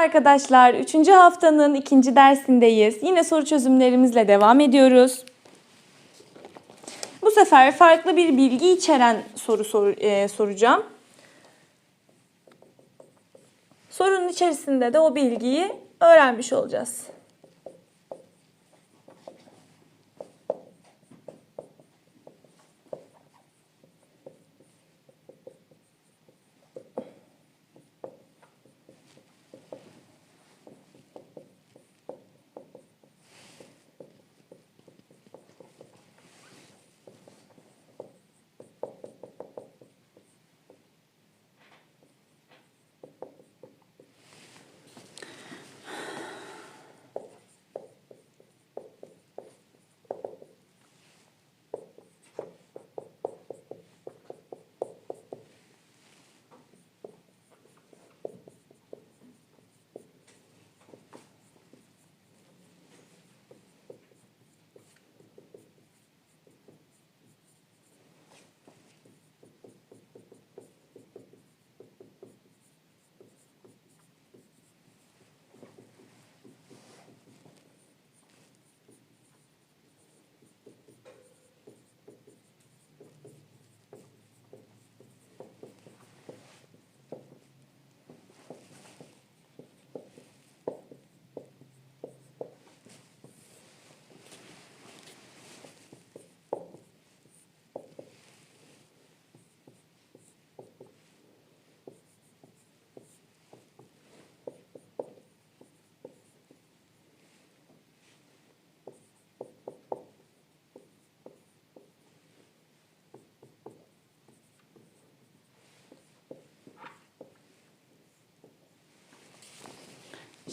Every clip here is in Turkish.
Arkadaşlar 3. haftanın ikinci dersindeyiz. Yine soru çözümlerimizle devam ediyoruz. Bu sefer farklı bir bilgi içeren soru sor- e, soracağım. Sorunun içerisinde de o bilgiyi öğrenmiş olacağız.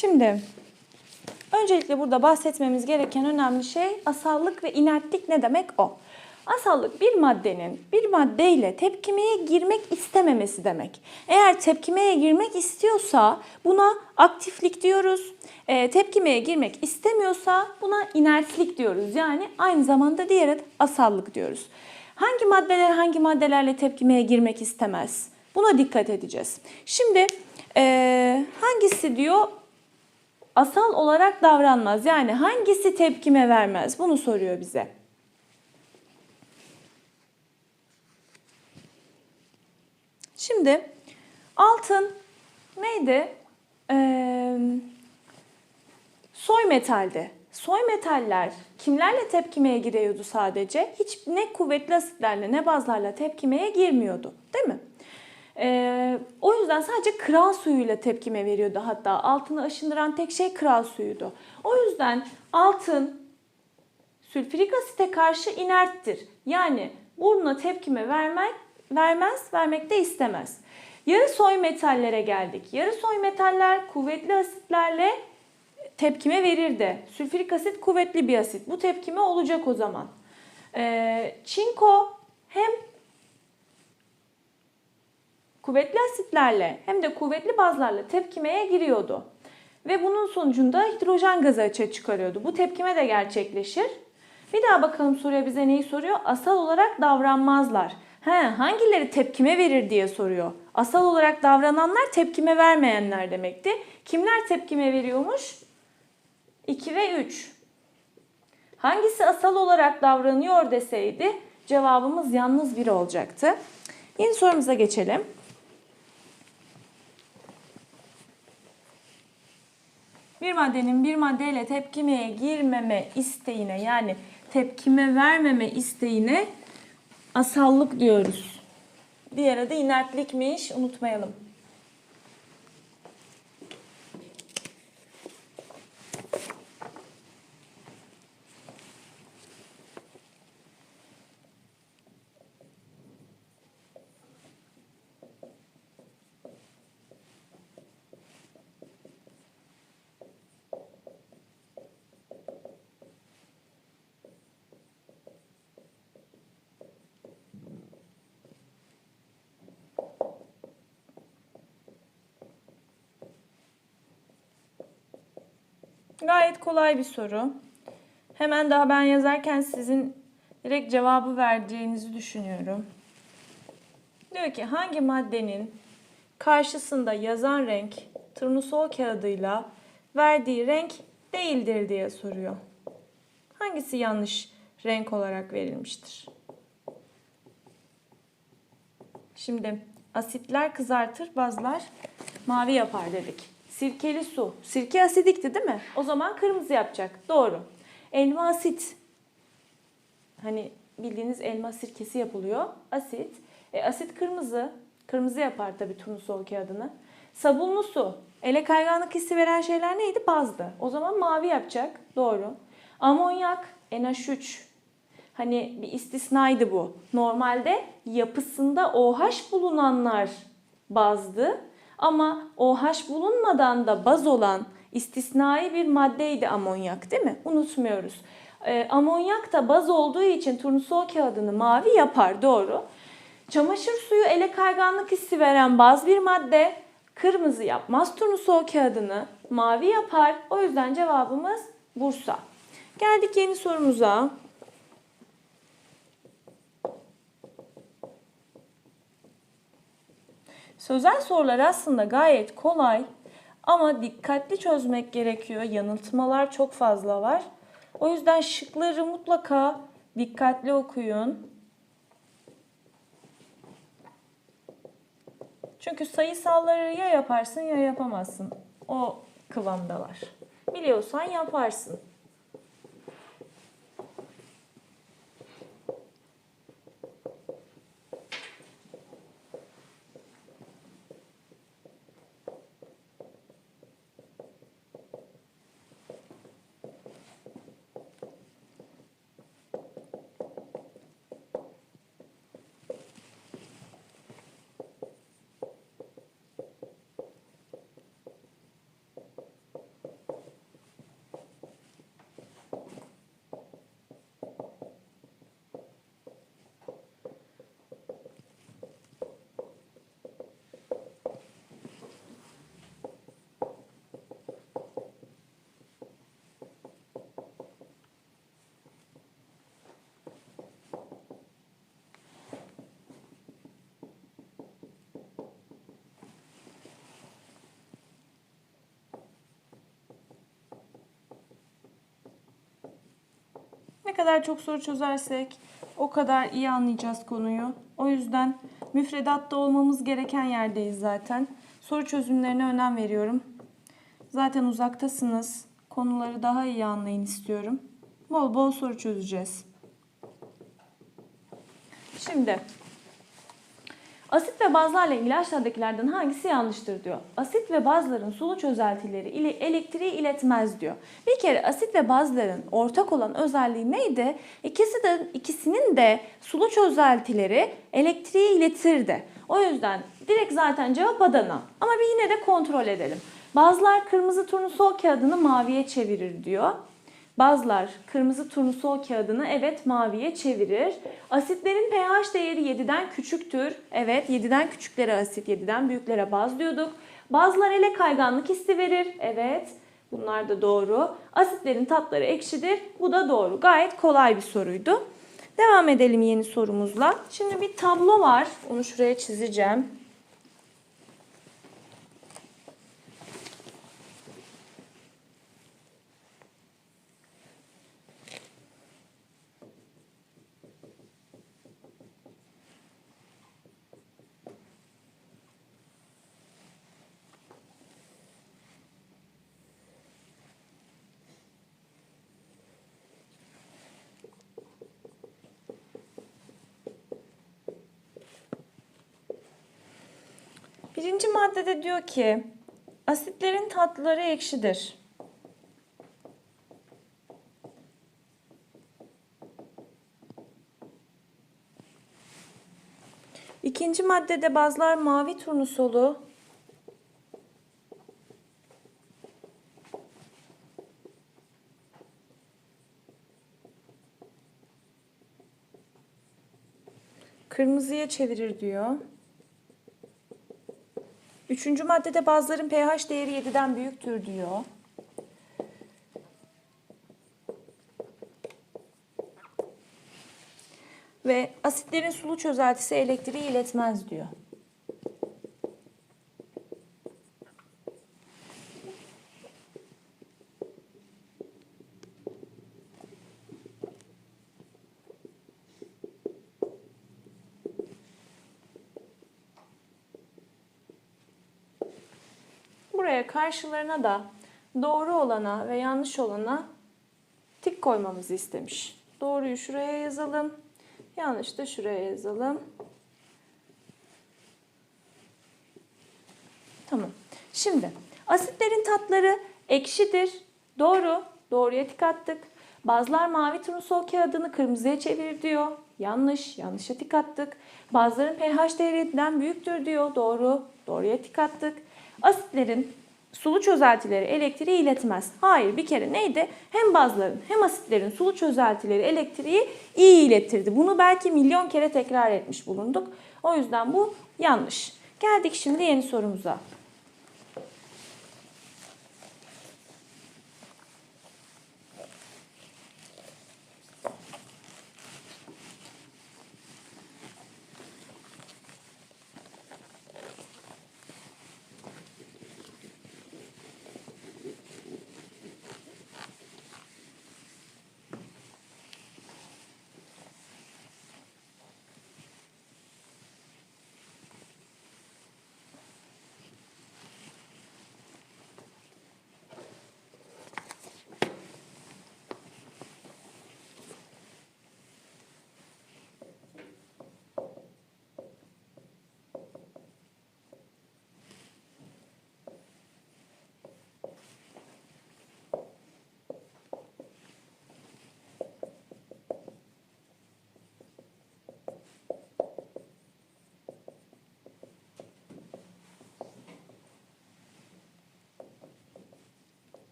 Şimdi öncelikle burada bahsetmemiz gereken önemli şey asallık ve inertlik ne demek o? Asallık bir maddenin bir maddeyle tepkimeye girmek istememesi demek. Eğer tepkimeye girmek istiyorsa buna aktiflik diyoruz. E, tepkimeye girmek istemiyorsa buna inertlik diyoruz. Yani aynı zamanda diğer adı asallık diyoruz. Hangi maddeler hangi maddelerle tepkimeye girmek istemez? Buna dikkat edeceğiz. Şimdi e, hangisi diyor asal olarak davranmaz. Yani hangisi tepkime vermez? Bunu soruyor bize. Şimdi altın neydi? Ee, soy metaldi. Soy metaller kimlerle tepkimeye giriyordu sadece? Hiç ne kuvvetli asitlerle ne bazlarla tepkimeye girmiyordu. Değil mi? Ee, o yüzden sadece kral suyuyla tepkime veriyordu hatta. Altını aşındıran tek şey kral suyuydu. O yüzden altın sülfürik asite karşı inerttir. Yani bununla tepkime vermek, vermez, vermek de istemez. Yarı soy metallere geldik. Yarı soy metaller kuvvetli asitlerle tepkime verirdi. Sülfürik asit kuvvetli bir asit. Bu tepkime olacak o zaman. Ee, çinko hem kuvvetli asitlerle hem de kuvvetli bazlarla tepkimeye giriyordu. Ve bunun sonucunda hidrojen gazı açığa çıkarıyordu. Bu tepkime de gerçekleşir. Bir daha bakalım soruya bize neyi soruyor? Asal olarak davranmazlar. He, hangileri tepkime verir diye soruyor. Asal olarak davrananlar tepkime vermeyenler demekti. Kimler tepkime veriyormuş? 2 ve 3. Hangisi asal olarak davranıyor deseydi cevabımız yalnız biri olacaktı. Yeni sorumuza geçelim. Bir maddenin bir maddeyle tepkimeye girmeme isteğine yani tepkime vermeme isteğine asallık diyoruz. Diğer adı inertlikmiş unutmayalım. Gayet kolay bir soru. Hemen daha ben yazarken sizin direkt cevabı vereceğinizi düşünüyorum. Diyor ki hangi maddenin karşısında yazan renk turnusol kağıdıyla verdiği renk değildir diye soruyor. Hangisi yanlış renk olarak verilmiştir? Şimdi asitler kızartır, bazlar mavi yapar dedik. Sirkeli su. Sirke asidikti değil mi? O zaman kırmızı yapacak. Doğru. Elma asit. Hani bildiğiniz elma sirkesi yapılıyor. Asit. E, asit kırmızı. Kırmızı yapar tabii turnusol kağıdını. Sabunlu su. Ele kayganlık hissi veren şeyler neydi? Bazdı. O zaman mavi yapacak. Doğru. Amonyak, NH3. Hani bir istisnaydı bu. Normalde yapısında OH bulunanlar bazdı. Ama OH bulunmadan da baz olan istisnai bir maddeydi amonyak değil mi? Unutmuyoruz. Ee, amonyak da baz olduğu için turnusol kağıdını mavi yapar doğru. Çamaşır suyu ele kayganlık hissi veren baz bir madde. Kırmızı yapmaz turnusol kağıdını mavi yapar. O yüzden cevabımız Bursa. Geldik yeni sorumuza. Sözel sorular aslında gayet kolay ama dikkatli çözmek gerekiyor. Yanıltmalar çok fazla var. O yüzden şıkları mutlaka dikkatli okuyun. Çünkü sayısalları ya yaparsın ya yapamazsın. O kıvamdalar. Biliyorsan yaparsın. Kadar çok soru çözersek o kadar iyi anlayacağız konuyu. O yüzden müfredatta olmamız gereken yerdeyiz zaten. Soru çözümlerine önem veriyorum. Zaten uzaktasınız. Konuları daha iyi anlayın istiyorum. Bol bol soru çözeceğiz. Şimdi Asit ve bazlarla ilgili aşağıdakilerden hangisi yanlıştır diyor. Asit ve bazların sulu çözeltileri ile elektriği iletmez diyor. Bir kere asit ve bazların ortak olan özelliği neydi? İkisi de ikisinin de sulu çözeltileri elektriği iletirdi. O yüzden direkt zaten cevap Adana. Ama bir yine de kontrol edelim. Bazılar kırmızı turnusol kağıdını maviye çevirir diyor. Bazılar kırmızı turnusol kağıdını evet maviye çevirir. Asitlerin pH değeri 7'den küçüktür. Evet 7'den küçüklere asit, 7'den büyüklere baz diyorduk. Bazılar ele kayganlık hissi verir. Evet bunlar da doğru. Asitlerin tatları ekşidir. Bu da doğru. Gayet kolay bir soruydu. Devam edelim yeni sorumuzla. Şimdi bir tablo var. Onu şuraya çizeceğim. Birinci maddede diyor ki asitlerin tatlıları ekşidir. İkinci maddede bazılar mavi turnusolu kırmızıya çevirir diyor. Üçüncü maddede bazıların pH değeri 7'den büyüktür diyor. Ve asitlerin sulu çözeltisi elektriği iletmez diyor. Karşılarına da doğru olana ve yanlış olana tik koymamızı istemiş. Doğruyu şuraya yazalım. Yanlış da şuraya yazalım. Tamam. Şimdi asitlerin tatları ekşidir. Doğru. Doğruya tik attık. Bazılar mavi turnusol kağıdını kırmızıya çevir diyor. Yanlış. Yanlışa tik attık. Bazıların pH değerinden büyüktür diyor. Doğru. Doğruya tik attık. Asitlerin sulu çözeltileri elektriği iletmez. Hayır bir kere neydi? Hem bazıların hem asitlerin sulu çözeltileri elektriği iyi iletirdi. Bunu belki milyon kere tekrar etmiş bulunduk. O yüzden bu yanlış. Geldik şimdi yeni sorumuza.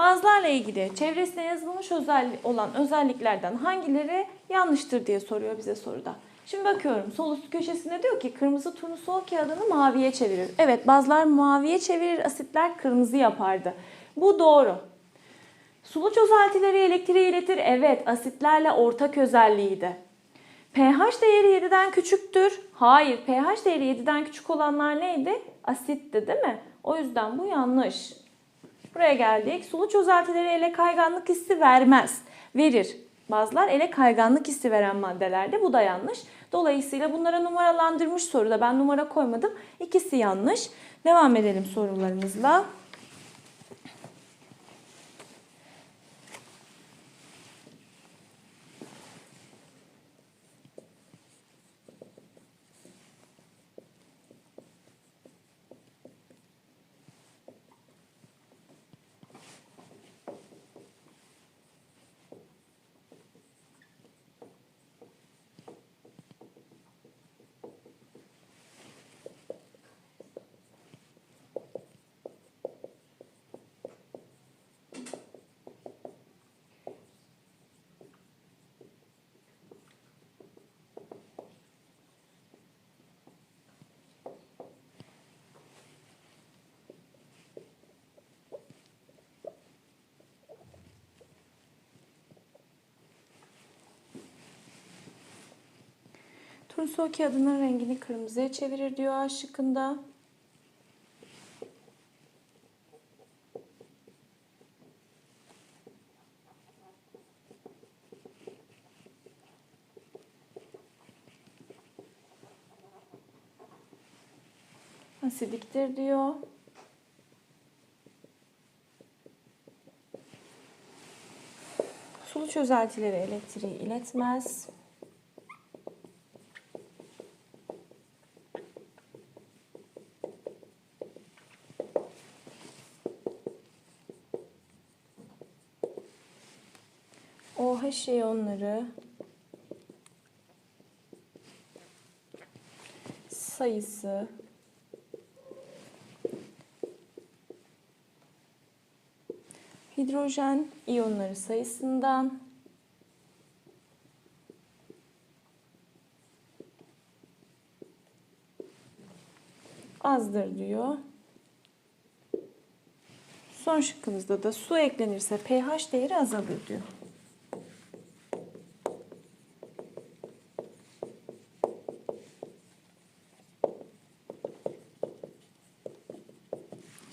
Bu bazlarla ilgili çevresine yazılmış özel olan özelliklerden hangileri yanlıştır diye soruyor bize soruda. Şimdi bakıyorum sol üst köşesinde diyor ki kırmızı turnusol kağıdını maviye çevirir. Evet bazılar maviye çevirir, asitler kırmızı yapardı. Bu doğru. Sulu çözeltileri elektriği iletir. Evet asitlerle ortak özelliğiydi. pH değeri 7'den küçüktür. Hayır pH değeri 7'den küçük olanlar neydi? Asitti değil mi? O yüzden bu yanlış. Buraya geldik. Sulu çözeltileri ele kayganlık hissi vermez. Verir. Bazılar ele kayganlık hissi veren maddelerde. Bu da yanlış. Dolayısıyla bunlara numaralandırmış soruda ben numara koymadım. İkisi yanlış. Devam edelim sorularımızla. Turnusol kağıdının rengini kırmızıya çevirir diyor A şıkkında. Asidiktir diyor. Sulu çözeltileri elektriği iletmez. OH iyonları sayısı hidrojen iyonları sayısından azdır diyor. Son şıkkımızda da su eklenirse pH değeri azalır diyor.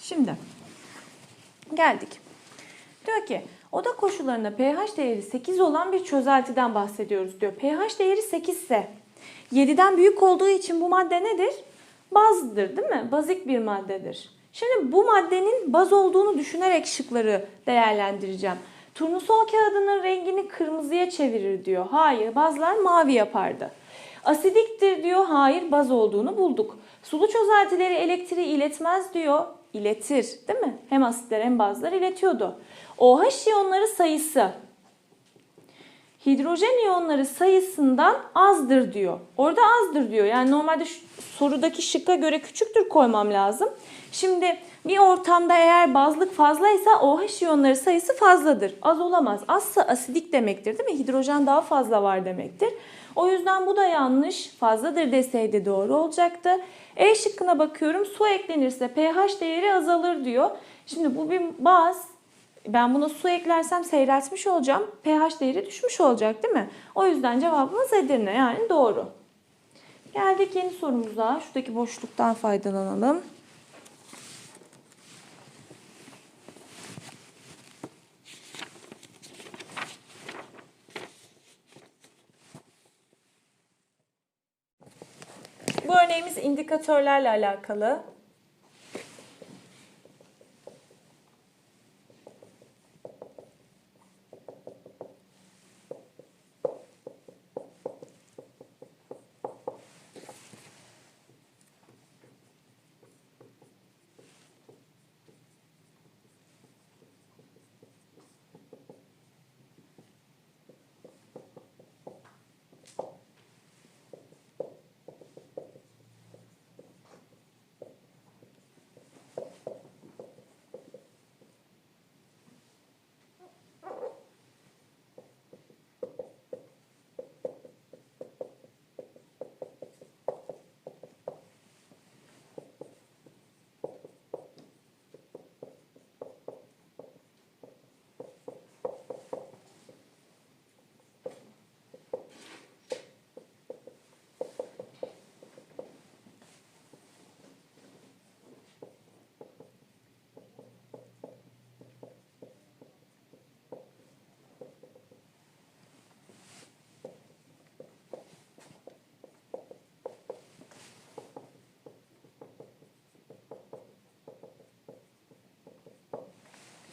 Şimdi geldik. Diyor ki oda koşullarında pH değeri 8 olan bir çözeltiden bahsediyoruz diyor. pH değeri 8 ise 7'den büyük olduğu için bu madde nedir? Bazdır değil mi? Bazik bir maddedir. Şimdi bu maddenin baz olduğunu düşünerek şıkları değerlendireceğim. Turnusol kağıdının rengini kırmızıya çevirir diyor. Hayır, bazlar mavi yapardı. Asidiktir diyor. Hayır, baz olduğunu bulduk. Sulu çözeltileri elektriği iletmez diyor. İletir, değil mi? Hem asitler hem bazlar iletiyordu. OH iyonları sayısı hidrojen iyonları sayısından azdır diyor. Orada azdır diyor. Yani normalde sorudaki şıkka göre küçüktür koymam lazım. Şimdi bir ortamda eğer bazlık fazlaysa OH iyonları sayısı fazladır. Az olamaz. Azsa asidik demektir değil mi? Hidrojen daha fazla var demektir. O yüzden bu da yanlış. Fazladır deseydi doğru olacaktı. E şıkkına bakıyorum. Su eklenirse pH değeri azalır diyor. Şimdi bu bir baz. Ben buna su eklersem seyreltmiş olacağım. pH değeri düşmüş olacak değil mi? O yüzden cevabımız Edirne yani doğru. Geldik yeni sorumuza. Şuradaki boşluktan faydalanalım. Bu örneğimiz indikatörlerle alakalı.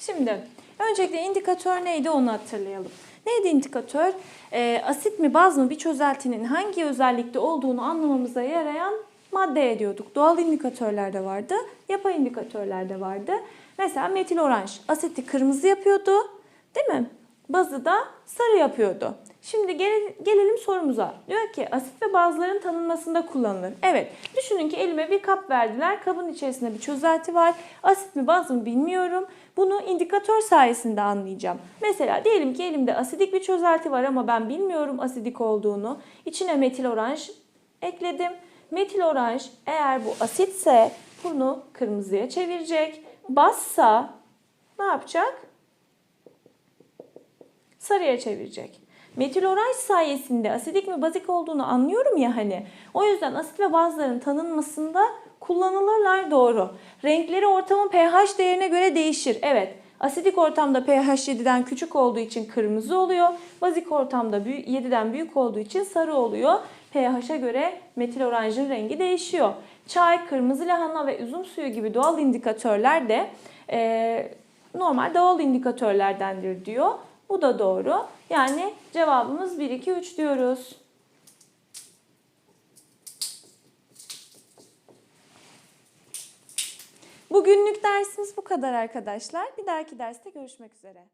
Şimdi öncelikle indikatör neydi onu hatırlayalım. Neydi indikatör? Ee, asit mi baz mı bir çözeltinin hangi özellikte olduğunu anlamamıza yarayan madde ediyorduk. Doğal indikatörler de vardı, yapay indikatörler de vardı. Mesela metil oranj asiti kırmızı yapıyordu değil mi? Bazı da sarı yapıyordu. Şimdi gel- gelelim sorumuza. Diyor ki asit ve bazların tanınmasında kullanılır. Evet düşünün ki elime bir kap verdiler. Kabın içerisinde bir çözelti var. Asit mi baz mı bilmiyorum. Bunu indikatör sayesinde anlayacağım. Mesela diyelim ki elimde asidik bir çözelti var ama ben bilmiyorum asidik olduğunu. İçine metil oranj ekledim. Metil oranj eğer bu asitse bunu kırmızıya çevirecek. Bazsa ne yapacak? sarıya çevirecek. Metil oranj sayesinde asidik mi bazik olduğunu anlıyorum ya hani. O yüzden asit ve bazların tanınmasında kullanılırlar doğru. Renkleri ortamın pH değerine göre değişir. Evet. Asidik ortamda pH 7'den küçük olduğu için kırmızı oluyor. Bazik ortamda 7'den büyük olduğu için sarı oluyor. pH'e göre metil oranjın rengi değişiyor. Çay, kırmızı lahana ve üzüm suyu gibi doğal indikatörler de eee, normal doğal indikatörlerdendir diyor. Bu da doğru. Yani cevabımız 1, 2, 3 diyoruz. Bugünlük dersimiz bu kadar arkadaşlar. Bir dahaki derste görüşmek üzere.